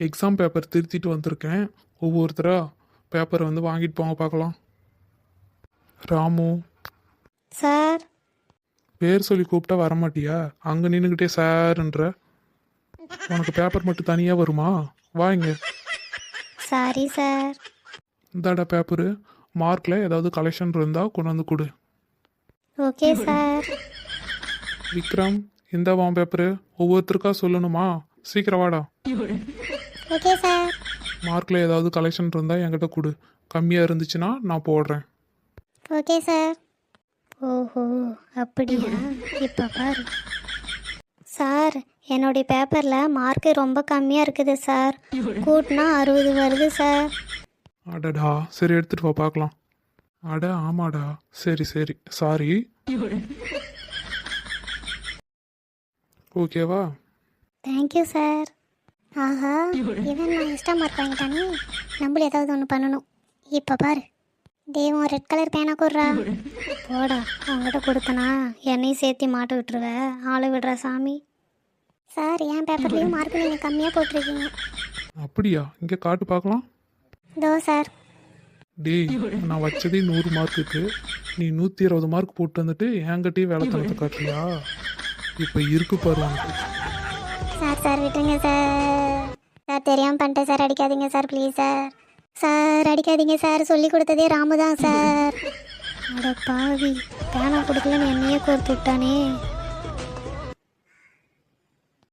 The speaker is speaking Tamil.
எக்ஸாம் பேப்பர் திருத்திட்டு வந்திருக்கேன். ஒவ்வொருத்தரா பேப்பரை வந்து வாங்கிட்டு போங்க பார்க்கலாம். ராமு. சார். பேர் சொல்லி கூப்பிட்டா வரமாட்டியா அங்கே நின்றுக்கிட்டே சார்ன்ற. உனக்கு பேப்பர் மட்டும் தனியாக வருமா? வாங்க சாரி சார் இந்தாடா பேப்பரு மார்க்கில் ஏதாவது கலெக்ஷன் இருந்தால் கொண்டு வந்து கொடு. ஓகே சார் விக்ரம் இந்த வான் பேப்பரு ஒவ்வொருத்தருக்கா சொல்லணுமா? சீக்கிரம் வாடா. ஓகே சார் மார்க்கில் ஏதாவது கலெக்ஷன் இருந்தால் என்கிட்ட கொடு. கம்மியாக இருந்துச்சுன்னா நான் போடுறேன். ஓகே சார் ஓஹோ அப்படியா? இப்போ பாரு. சார் என்னுடைய பேப்பரில் மார்க்கு ரொம்ப கம்மியாக இருக்குது சார் கூட்டினா அறுபது வருது சார் அடடா சரி எடுத்துட்டு வா பார்க்கலாம் அட ஆமாடா. சரி சரி. சாரி ஓகேவா தேங்க்யூ சார் ஆஹா இவன் நான் எக்ஸ்ட்ரா மார்க் வாங்கிட்டானே நம்மளும் ஏதாவது ஒன்று பண்ணணும். இப்போ பாரு. தெய்வம் ரெட் கலர் பேனா கொடுறா. போடா அவங்ககிட்ட கொடுத்தனா என்னையும் சேர்த்து மாட்ட விட்டுருவ. ஆளை விடுற சாமி. சார் என் பேப்பர்லேயும் மார்க் நீங்கள் கம்மியாக போட்டிருக்கீங்க. அப்படியா? இங்கே காட்டு பார்க்கலாம். இதோ சார். டேய் நான் வச்சதே நூறு மார்க்குக்கு நீ நூற்றி இருபது மார்க் போட்டு வந்துட்டு என்கிட்டயே வேலை தரத்தை காட்டுறியா? இப்போ இருக்கு பாரு சார் சார் விட்டுருங்க சார். சார் தெரியாமல் பண்ணிட்டேன் சார். அடிக்காதீங்க சார் ப்ளீஸ் சார். சார் அடிக்காதீங்க சார். சொல்லி கொடுத்ததே ராமு தான் சார். அட பாவி பேனா கொடுக்கலன்னு என்னையே கோர்த்து விட்டானே.